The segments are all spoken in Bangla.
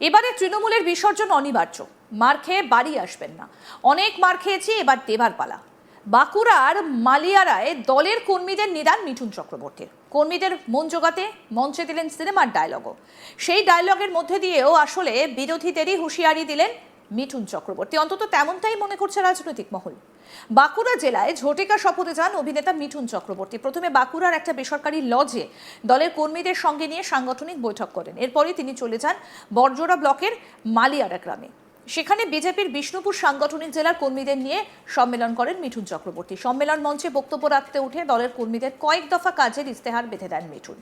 এবারে তৃণমূলের বিসর্জন অনিবার্য। মার খেয়ে বাড়ি আসবেন না। অনেক মার খেয়েছি, এবার দেবার পালা। বাঁকুড়ার মালিয়ারায় দলের কর্মীদের নিদান মিঠুন চক্রবর্তীর। কর্মীদের মন জোগাতে মঞ্চে দিলেন সিনেমার ডায়লগও সেই ডায়লগের মধ্যে দিয়েও আসলে বিরোধীদেরই হুঁশিয়ারি দিলেন মিঠুন চক্রবর্তী। অন্তত তেমনটাই মনে করছে রাজনৈতিক মহল। বাঁকুড়া জেলায় ঝটিকা শপথে যান অভিনেতা মিঠুন চক্রবর্তী। প্রথমে বাঁকুড়ার একটা বেসরকারি লজে দলের কর্মীদের সঙ্গে নিয়ে সাংগঠনিক বৈঠক করেন। এরপরই তিনি চলে যান বরজোড়া ব্লকের মালিয়ারা গ্রামে। সেখানে বিজেপির বিষ্ণুপুর সাংগঠনিক জেলার কর্মীদের নিয়ে সম্মেলন করেন মিঠুন চক্রবর্তী। সম্মেলন মঞ্চে বক্তব্য রাখতে উঠে দলের কর্মীদের কয়েক দফা কাজের ইস্তেহার বেঁধে দেন মিঠুন।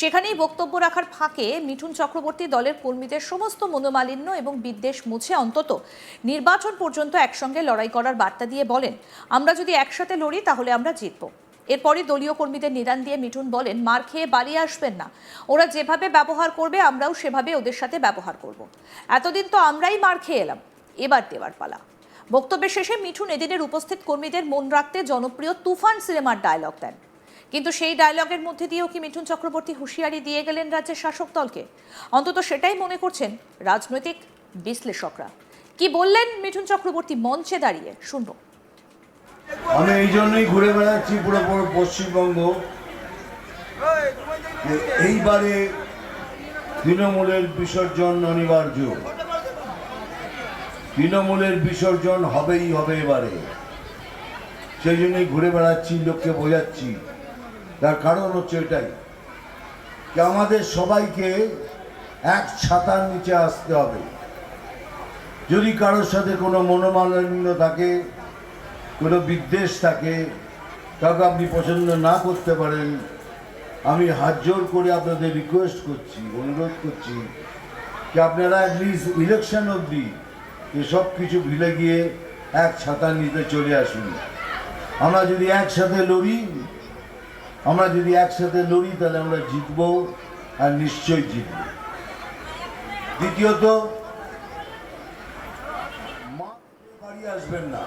সেখানেই বক্তব্য রাখার ফাঁকে মিঠুন চক্রবর্তী দলের কর্মীদের সমস্ত মনোমালিন্য এবং বিদ্বেষ মুছে অন্তত নির্বাচন পর্যন্ত একসঙ্গে লড়াই করার বার্তা দিয়ে বলেন, আমরা যদি একসাথে লড়ি তাহলে আমরা জিতব। এরপরই দলীয় কর্মীদের নিদান দিয়ে মিঠুন বলেন, মার খেয়ে বাড়ি আসবেন না। ওরা যেভাবে ব্যবহার করবে, আমরাও সেভাবে ওদের সাথে ব্যবহার করব। এতদিন তো আমরাই মার খেয়ে এলাম। এবার দেওয়ার পালা। বক্তব্যের শেষে মিঠুন এদিনের উপস্থিত কর্মীদের মন রাখতে জনপ্রিয় তুফান সিনেমার ডায়লগ দেন। কিন্তু সেই ডায়লগের মধ্যে দিয়েও কি মিঠুন চক্রবর্তী হুঁশিয়ারি দিয়ে গেলেন রাজ্যের শাসক দলকে? অন্তত সেটাই মনে করছেন রাজনৈতিক বিশ্লেষকরা। কি বললেন মিঠুন চক্রবর্তী মঞ্চে দাঁড়িয়ে? শুনব আমি এই জন্যই ঘুরে বেড়াচ্ছি পুরো পুরো পশ্চিমবঙ্গ। এইবারে তৃণমূলের বিসর্জন অনিবার্য। তৃণমূলের বিসর্জন হবেই হবে এবারে। সেই জন্যই ঘুরে বেড়াচ্ছি, লোককে বোঝাচ্ছি। তার কারণ হচ্ছে এটাই যে আমাদের সবাইকে এক ছাতার নিচে আসতে হবে। যদি কারোর সাথে কোনো মনোমালিন্য থাকে কোনো বিদ্বেষ থাকে, কাউকে আপনি পছন্দ না করতে পারেন, আমি হাত জোর করে আপনাদের রিকোয়েস্ট করছি, অনুরোধ করছি যে আপনারা অ্যাটলিস্ট ইলেকশন অবধি এসব কিছু ভুলে গিয়ে এক ছাতা নিতে চলে আসুন। আমরা যদি একসাথে লড়ি, আমরা যদি একসাথে লড়ি তাহলে আমরা জিতব আর নিশ্চয়ই জিতব। দ্বিতীয়ত আসবেন না।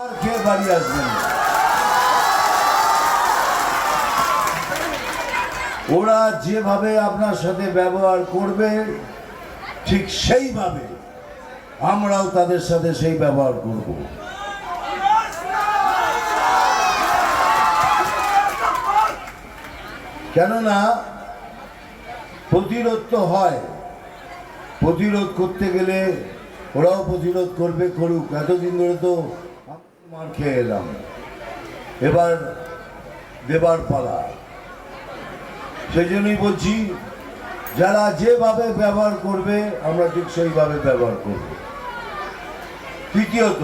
আর বাড়ি আসবেন? ওরা যেভাবে আপনার সাথে ব্যবহার করবে, ঠিক সেইভাবে আমরাও তাদের সাথে সেই ব্যবহার করব। কেননা, প্রতিরোধ তো হয়। প্রতিরোধ করতে গেলে ওরাও প্রতিরোধ করবে, করুক। এতদিন ধরে তো মার খেয়ে এলাম। এবার দেবার পালা। সেই জন্যই বলছি, যারা যেভাবে ব্যবহার করবে, আমরা ঠিক সেইভাবে ব্যবহার করব। তৃতীয়ত,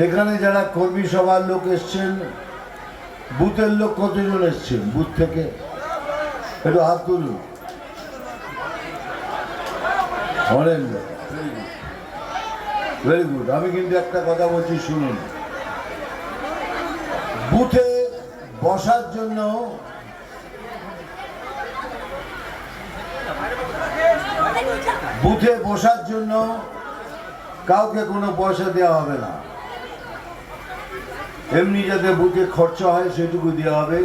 এখানে যারা কর্মী সভার লোক এসছেন, বুথের লোক কতজন এসছেন? বুথ থেকে একটু হাত তুলুন। অনেক ভেরি গুড আমি কিন্তু একটা কথা বলছি, শুনুন। বুথে বসার জন্য বুথে বসার জন্য কাউকে কোনো পয়সা দেওয়া হবে না। এমনি যাতে বুথে খরচা হয়, সেটুকু দেওয়া হবে।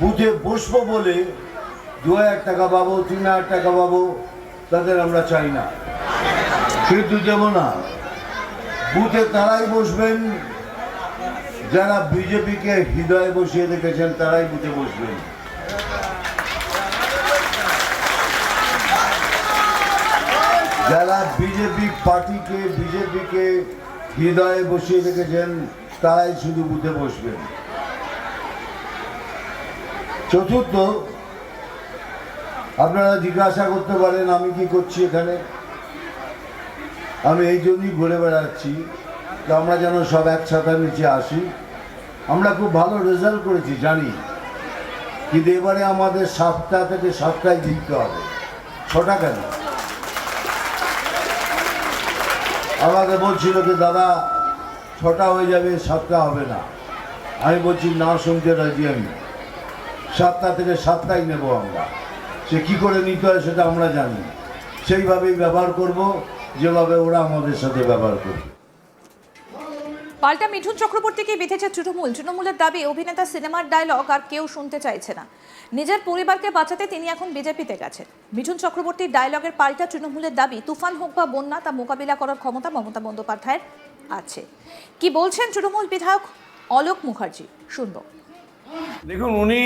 বুথে বসবো বলে দু হাজার টাকা পাবো, তিন হাজার টাকা পাবো তাদের আমরা চাই না। কিন্তু দেব না। বুথে তারাই বসবেন। যারা বিজেপিকে হৃদয়ে বসিয়ে রেখেছেন, তারাই বুথে বসবেন। যারা বিজেপি পার্টিকে, বিজেপিকে হৃদয়ে বসিয়ে রেখেছেন, তারাই শুধু বুথে বসবেন। চতুর্থ আপনারা জিজ্ঞাসা করতে পারেন, আমি কি করছি এখানে? আমি এই জন্যই ঘুরে বেড়াচ্ছি যে আমরা যেন সব এক ছাতার নিচে আসি। আমরা খুব ভালো রেজাল্ট করেছি, জানি। কিন্তু এবারে আমাদের সাতটা থেকে সাতটায় জিততে হবে। ছটা কেন? আমাকে বলছিল যে, দাদা, ছটা হয়ে যাবে, সাতটা হবে না। আমি বলছি, না, শুনতে রাজি আমি। সাতটা থেকে সাতটাই নেব আমরা। সে কি করে নিতে হয় সেটা আমরা জানি। সেইভাবেই ব্যবহার করব যেভাবে ওরা আমাদের সাথে ব্যবহার করবে। পাল্টা মিঠুন চক্রবর্তীকে বেঁধেছে তৃণমূল। তৃণমূলের দাবি অভিনেতা সিনেমার ডায়লগ আর কেউ শুনতে চাইছে না। নিজের পরিবারকে বাঁচাতে তিনি এখন বিজেপিতে গেছেন। মিঠুন চক্রবর্তীর ডায়লগের পাল্টা তৃণমূলের দাবি তুফান হোক বা বন্যা তা মোকাবিলা করার ক্ষমতা মমতা বন্দ্যোপাধ্যায়ের আছে। কি বলছেন তৃণমূল বিধায়ক? অলোক মুখার্জি শুনব। দেখুন উনি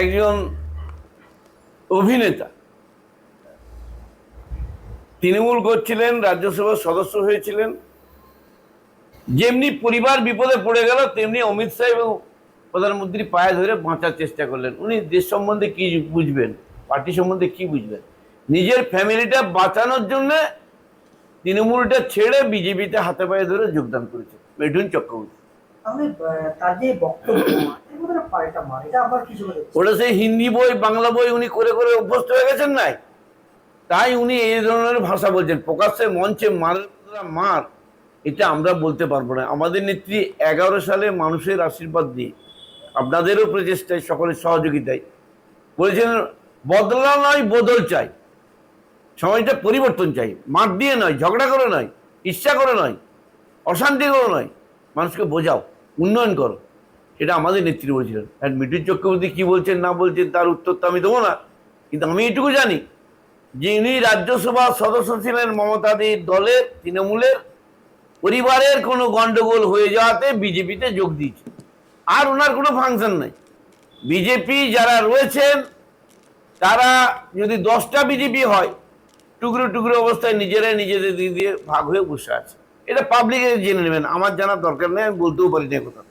একজন অভিনেতা। তৃণমূল করছিলেন, রাজ্যসভার সদস্য হয়েছিলেন। যেমনি পরিবার বিপদে পড়ে গেল, তেমনি অমিত শাহ এবং প্রধানমন্ত্রী পায়ে ধরে বাঁচার চেষ্টা করলেন। উনি দেশ সম্বন্ধে কি বুঝবেন? পার্টি সম্বন্ধে কি বুঝবেন? নিজের ফ্যামিলিটা বাঁচানোর জন্য তৃণমূলটা ছেড়ে বিজেপিতে হাতে পায়ে ধরে যোগদান করেছে। মিঠুন চক্রবর্তী। তার যে বক্তব্য ওটা সেই হিন্দি বই, বাংলা বই উনি করে করে অভ্যস্ত হয়ে গেছেন নাই? তাই উনি এই ধরনের ভাষা বলছেন, প্রকাশ্যে মঞ্চে মার মার, এটা আমরা বলতে পারব না। আমাদের নেত্রী এগারো সালে মানুষের আশীর্বাদ দিয়ে আপনাদেরও প্রচেষ্টায়, সকলের সহযোগিতায় বলেছেন, বদলা নয়, বদল চাই। সমাজটা পরিবর্তন চাই। মার দিয়ে নয়, ঝগড়া করে নয় ইচ্ছা করে নয়, অশান্তি করে নয়। মানুষকে বোঝাও, উন্নয়ন করো। এটা আমাদের নেত্রী বলছিলেন। আর মিঠুন চক্রবর্তী কি বলছেন, না বলছেন, তার উত্তর তো আমি দেবো না। কিন্তু আমি এটুকু জানি যে ইনি রাজ্যসভার সদস্য ছিলেন মমতাদির দলের, তৃণমূলের, পরিবারের কোনো গন্ডগোল হয়ে যাওয়াতে বিজেপিতে যোগ দিয়েছে। আর ওনার কোনো ফাংশন নেই। বিজেপি যারা রয়েছেন, তারা যদি দশটা বিজেপি হয়, টুকরো টুকরো অবস্থায় নিজেরাই নিজেদের দিয়ে ভাগ হয়ে বসে আছে। এটা পাবলিকে জেনে নেবেন। আমার জানার দরকার নেই, আমি বলতেও পারি না কথা।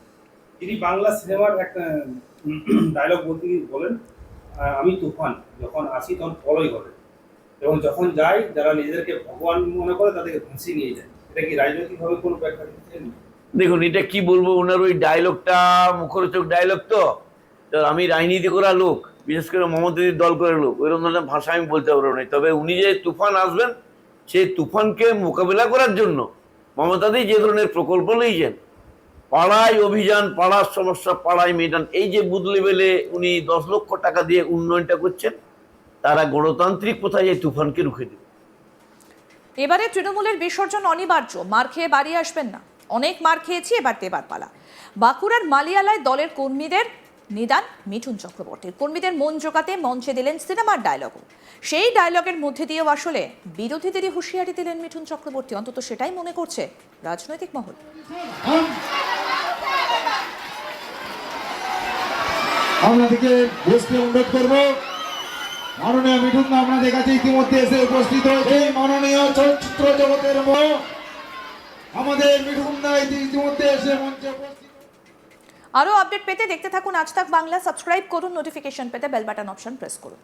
তিনি বাংলা সিনেমার একটা ডায়লগ বলতে বলেন আমি তুফান। যখন আসি তখন ফলোই করে এবং যখন যাই, যারা নিজেদেরকে ভগবান মনে করে তাদেরকে ভাসিয়ে নিয়ে যায়। এটা কি রাজনৈতিকভাবে কোনো ব্যাখ্যা দিচ্ছেন দেখুন, এটা কি বলব? ওনার ওই ডায়লগটা মুখরোচক ডায়লগ তো? আমি রাজনীতি করা লোক, বিশেষ করে মমতাদির দল করে লোক ওইরকম ধরনের ভাষা আমি বলতে পারব না। তবে উনি যে তুফান আসবেন সেই তুফানকে মোকাবিলা করার জন্য মমতাদি যে ধরনের প্রকল্প নিয়েছেন পাড়ায় অভিযান পাড়ার সমস্যা পাড়ায় মেটান। এই যে বুথ লেভেলে উনি দশ লক্ষ টাকা দিয়ে উন্নয়নটা করছেন তারা গণতান্ত্রিক কোথায় এই তুফানকে রুখে দেবে? এবারে তৃণমূলের বিসর্জন অনিবার্য। মার খেয়ে বাড়ি আসবেন না। অনেক মার খেয়েছি এবার দেবার পালা। বাঁকুড়ার মালিয়ালায় দলের কর্মীদের নিদান মিঠুন চক্রবর্তীর। কর্মীদের মন জোগাতে মঞ্চে দিলেন সিনেমার ডায়লগও। সেই ডায়লগের মধ্যে দিয়েও আসলে বিরোধীদেরই হুঁশিয়ারি দিলেন মিঠুন চক্রবর্তী। অন্তত সেটাই মনে করছে রাজনৈতিক মহল। আপনাদেরকে বসতে অনুরোধ করব। মাননীয় মিঠুন আপনাদের কাছে ইতিমধ্যে এসে উপস্থিত হয়েছে। মাননীয় চলচ্চিত্র জগতের আমাদের মিঠুন দা ইতিমধ্যে এসে মঞ্চে উপস্থিত আরও আপডেট পেতে দেখতে থাকুন আজ তাক বাংলা। সাবস্ক্রাইব করুন, নোটিফিকেশন পেতে বেল বাটন অপশন প্রেস করুন।